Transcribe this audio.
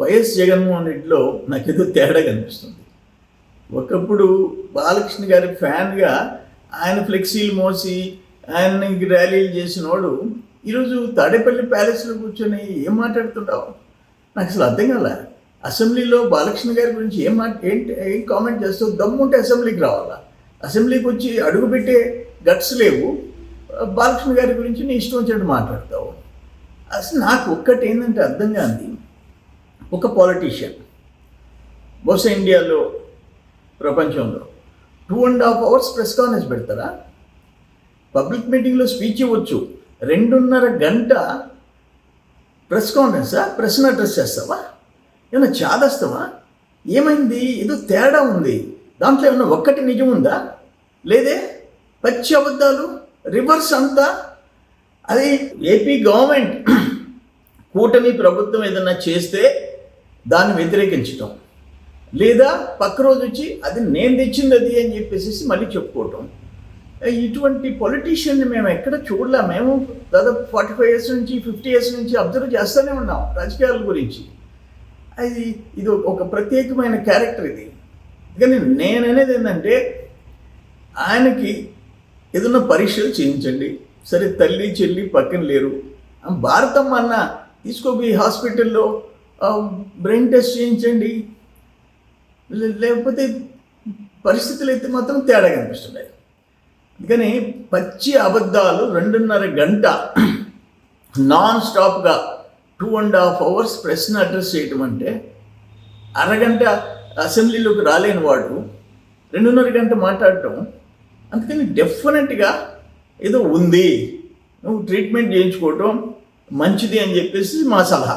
YS Jaganmohan రెడ్డిలో నాకేదో తేడా కనిపిస్తుంది. ఒకప్పుడు బాలకృష్ణ గారి ఫ్యాన్గా ఆయన ఫ్లెక్సీలు మోసి ఆయన ర్యాలీలు చేసినోడు ఈరోజు తాడేపల్లి ప్యాలెస్లో కూర్చొని ఏం మాట్లాడుతుంటావు? నాకు అసలు అర్థం కాల. అసెంబ్లీలో బాలకృష్ణ గారి గురించి ఏం మాట ఏంటి ఏం కామెంట్ చేస్తావు? దమ్ముంటే అసెంబ్లీకి రావాలా? అసెంబ్లీకి వచ్చి అడుగుపెట్టే గట్స్ లేవు. బాలకృష్ణ గారి గురించి నీ ఇష్టం వచ్చినట్టు మాట్లాడతావు. అసలు నాకు ఒక్కటి ఏంటంటే అర్థం కాంది ఒక పాలిటీషియన్ బహుశా ఇండియాలో ప్రపంచంలో. Two and half hours press conference పెడతారా? పబ్లిక్ మీటింగ్లో స్పీచ్ ఇవ్వచ్చు. రెండున్నర గంట ప్రెస్ కాన్ఫరెన్సా ప్రెస్ను అడ్రస్ చేస్తావా? ఏమైనా చాదస్తావా ఏమైంది? ఏదో తేడా ఉంది. దాంట్లో ఏమైనా ఒక్కటి నిజం ఉందా? లేదే? పచ్చి అబద్ధాలు? రివర్స్ అంతా? అది ఏపీ గవర్నమెంట్ కూటమి ప్రభుత్వం ఏదైనా చేస్తే దాన్ని వ్యతిరేకించటం. లేదా పక్క రోజు వచ్చి అది నేను తెచ్చింది అది అని చెప్పేసి మళ్ళీ చెప్పుకోవటం. ఇటువంటి పొలిటీషియన్ని మేము ఎక్కడ చూడలే. మేము దాదాపు ఫార్టీ ఫైవ్ ఇయర్స్ నుంచి ఫిఫ్టీ ఇయర్స్ నుంచి అబ్జర్వ్ చేస్తూనే ఉన్నాం రాజకీయాల గురించి. అది ఇది ఒక ప్రత్యేకమైన క్యారెక్టర్ ఇది. కానీ నేను అనేది ఏంటంటే ఆయనకి ఏదన్నా పరీక్షలు చేయించండి. సరే తల్లి చెల్లి పక్కన లేరు. భారతమ్మ అన్న తీసుకోబోయి హాస్పిటల్లో బ్రెయిన్ టెస్ట్ చేయించండి. లేకపోతే పరిస్థితులు అయితే మాత్రం తేడా కనిపిస్తున్నాయి. అందుకని పచ్చి అబద్ధాలు రెండున్నర గంట నాన్ స్టాప్గా టూ అండ్ హాఫ్ అవర్స్ ప్రశ్న అడ్రస్ చేయటం అంటే అరగంట అసెంబ్లీలోకి రాలేని వాడు రెండున్నర గంట మాట్లాడటం అందుకని డెఫినెట్గా ఏదో ఉంది. నువ్వు ట్రీట్మెంట్ చేయించుకోవటం మంచిది అని చెప్పేసి మా సలహా.